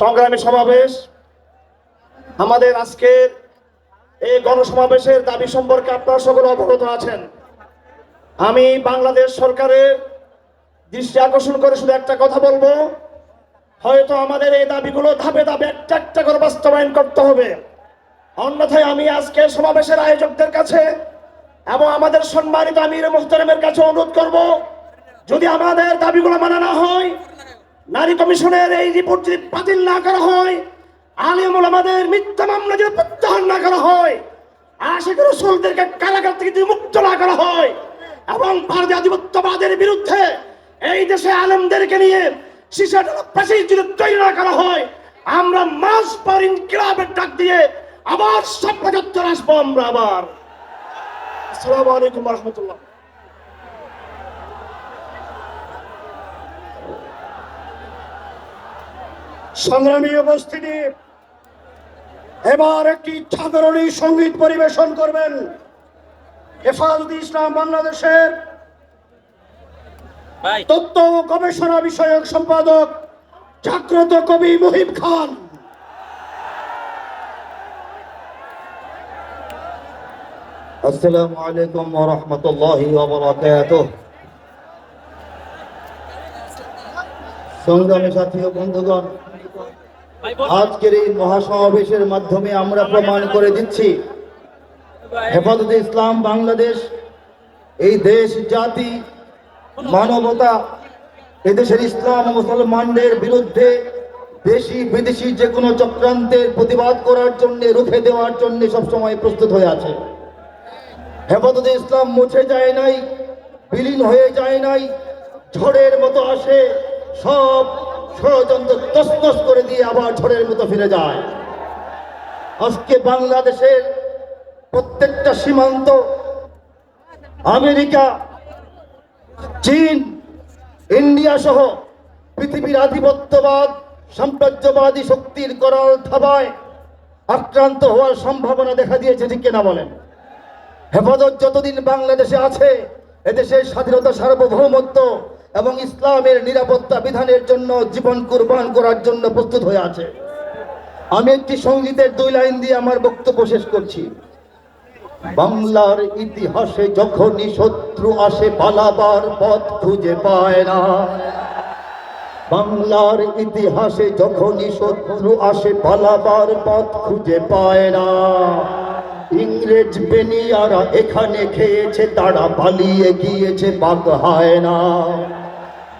সংগ্রামী সমাবেশ। আমাদের আজকের এই গণসমাবেশের দাবি সম্পর্কে আপনারা সকলে অবগত আছেন। আমি বাংলাদেশ সরকারের দৃষ্টি আকর্ষণ করে শুধু একটা কথা বলব। হয়তো আমাদের এই দাবিগুলো ধাপে ধাপে একটা একটা করে বাস্তবায়ন করতে হবে। অন্যথায় আমি আজকে সমাবেশের আয়োজকদের কাছে এবং আমাদের সম্মানিত আমির মোহতারামের কাছে অনুরোধ করব যদি আমাদের দাবিগুলো মানা না হয়, নারী কমিশনের এই রিপোর্ট যদি বাতিল না করা হয়, আলিমুল আমাদের মিথ্যা মামলা যদি প্রত্যাহার না করা হয় আশেখ রসুলদেরকে কারাগার থেকে যদি মুক্ত না করা হয়, এবং ভারতীয় আধিপত্যবাদের বিরুদ্ধে এই দেশে আলেমদেরকে নিয়ে শিশাটা প্যাসেজ যদি তৈরি না করা হয়, আমরা মাস পর ইনকিলাবের ডাক দিয়ে আবার সব পঁচাত্তর আসব আমরা আবার। আসসালামু আলাইকুম রহমতুল্লাহ। সংগ্রামী উপস্থিতি এবার একটি জাগরণী সংগীত পরিবেশন করবেন হেফাজত ইসলাম বাংলাদেশের ভাই। তথ্য ও গবেষণা বিষয়ক সম্পাদক জাগ্রত কবি মুহিব খান। আসসালামু আলাইকুম ওয়া রাহমাতুল্লাহি ওয়া বারাকাতুহু। সংগ্রামী সাথী ও বন্ধুগণ, আজকের এই মহাসমাবেশের মাধ্যমে আমরা প্রমাণ করে দিচ্ছি, হেফাজত ইসলাম বাংলাদেশ, এই দেশ জাতি, মানবতা, এদেশের ইসলাম মুসলমানদের বিরুদ্ধে দেশি, বিদেশি যে কোনো চক্রান্তের প্রতিবাদ করার জন্য, রুখে দেওয়ার জন্য সবসময় প্রস্তুত হয়ে আছে। হেফাজতে ইসলাম মুছে যায় নাই, বিলীন হয়ে যায় নাই, ঝড়ের মতো আসে। সব ষড়যন্ত্র তসতস করে দিয়ে আবার ঝড়ের মতো ফিরে যায়। আজকে বাংলাদেশের প্রত্যেকটা সীমান্ত, আমেরিকা, চীন, ইন্ডিয়া সহ পৃথিবীর আধিপত্যবাদ, সাম্রাজ্যবাদী শক্তির করাল থাবায় আক্রান্ত হওয়ার সম্ভাবনা দেখা দিয়েছে, ঠিক কিনা বলেন? হেফাজত যতদিন বাংলাদেশে আছে, এদেশের স্বাধীনতা সার্বভৌমত্ব এবং ইসলামের নিরাপত্তা বিধানের জন্য জীবন কুরবান করার জন্য প্রস্তুত হয়ে আছে। আমি একটি সঙ্গীতের দুই লাইন দিয়ে আমার বক্তব্য শেষ করছি। বাংলার ইতিহাসে যখনই শত্রু আসে, পালাবার পথ খুঁজে পায় না। বাংলার ইতিহাসে যখনই শত্রু আসে, পালাবার পথ খুঁজে পায় না। ইংরেজ বেনিয়ারা এখানে খেয়েছে, তারা পালিয়ে গিয়েছে পাক হয় না।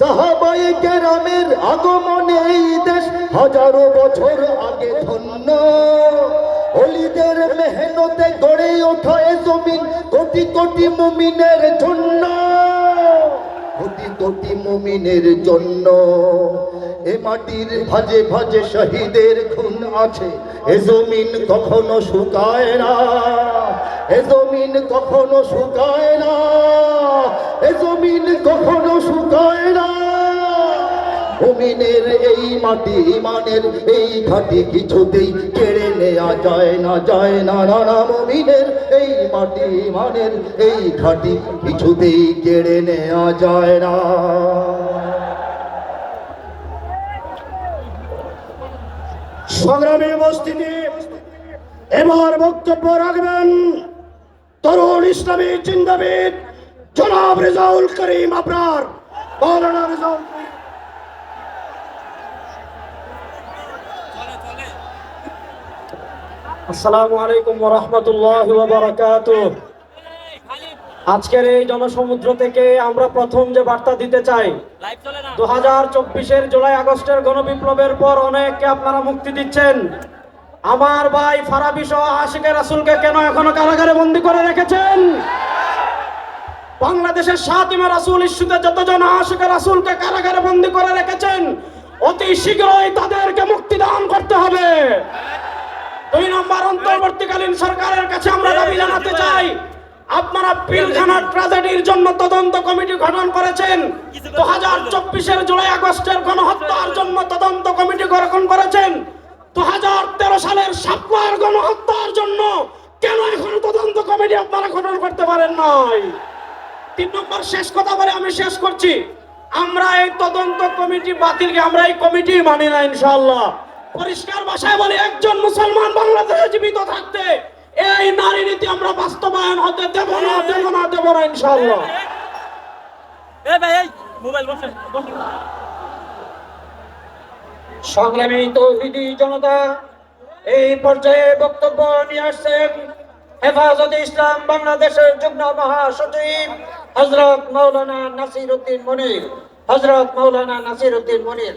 সাহাবাই কেরামের আগমনে এই দেশ হাজারো বছর আগে ধন্য। অলিদের মেহনতে গড়ে ওঠা এ জমিন কোটি কোটি মুমিনের জন্য। কোটি কোটি মুমিনের জন্য। এ মাটির ভাজে ভাজে শহীদের খুন আছে। এ জমিন কখনো শুকায় না। এ জমিন কখনো শুকায় না। এ জমিন এই মাটি ইমানের এই ঘাটি কিছুতেই কেড়ে যায় না যায় না না না। মুমিনের এই মাটি ইমানের এই ঘাটি কিছুতেই কেড়ে যায় না। এবার বক্তব্য রাখবেন তরুণ ইসলামী চিন্তাবিদ জনাব রেজাউল করিম আপনার, মৌলানা রেজাউল। আসসালামু আলাইকুম রহমতুল্লাহ বারাকাত আজকের এই জনসমুদ্র থেকে আমরা প্রথম যে বার্তা দিতে চাই দু হাজার চব্বিশের জুলাই আগস্টের গণবিপ্লবের পর অনেককে আপনারা মুক্তি দিচ্ছেন। আমার ভাই ফারাবি সহ আশিকে রাসুলকে কেন এখনও কারাগারে বন্দি করে রেখেছেন? বাংলাদেশের সাতিমা রাসুল ইস্যুতে যতজন আশিকে রাসুলকে কারাগারে বন্দি করে রেখেছেন অতি শীঘ্রই তাদেরকে মুক্তি দান করতে হবে দুই নম্বর অন্তর্বর্তীকালীন সরকারের কাছে আমরা দাবি জানাতে চাই আপনারা পিলখানা ট্র্যাজেডির জন্য তদন্ত কমিটি গঠন করেছেন দু হাজার চব্বিশের জুলাই আগস্টের গণহত্যার জন্য তদন্ত কমিটি গঠন করেছেন দু হাজার তেরো সালের সাপলার গণহত্যার জন্য কেন এখনও তদন্ত কমিটি আপনারা গঠন করতে পারেন নাই তিন নম্বর শেষ কথা বলে আমি শেষ করছি। আমরা এই তদন্ত কমিটি বাতিলকে আমরা এই কমিটি মানি না ইনশাআল্লাহ। পরিষ্কার ভাষায় বলি একজন মুসলমান বাংলাদেশে জীবিত থাকতে এই নারী নীতি আমরা বাস্তবায়ন হতে দেব না দেব না দেব না ইনশাআল্লাহ। এ ভাই এই মোবাইল বসে বসে সংগ্রামী তৌহিদি জনতা এই পর্যায়ে বক্তব্য নিয়ে আসছেন হেফাজতে ইসলাম বাংলাদেশের যুগ্ম মহাসচিব হজরত মৌলানা নাসির উদ্দিন মনির হজরত মৌলানা নাসির উদ্দিন মনির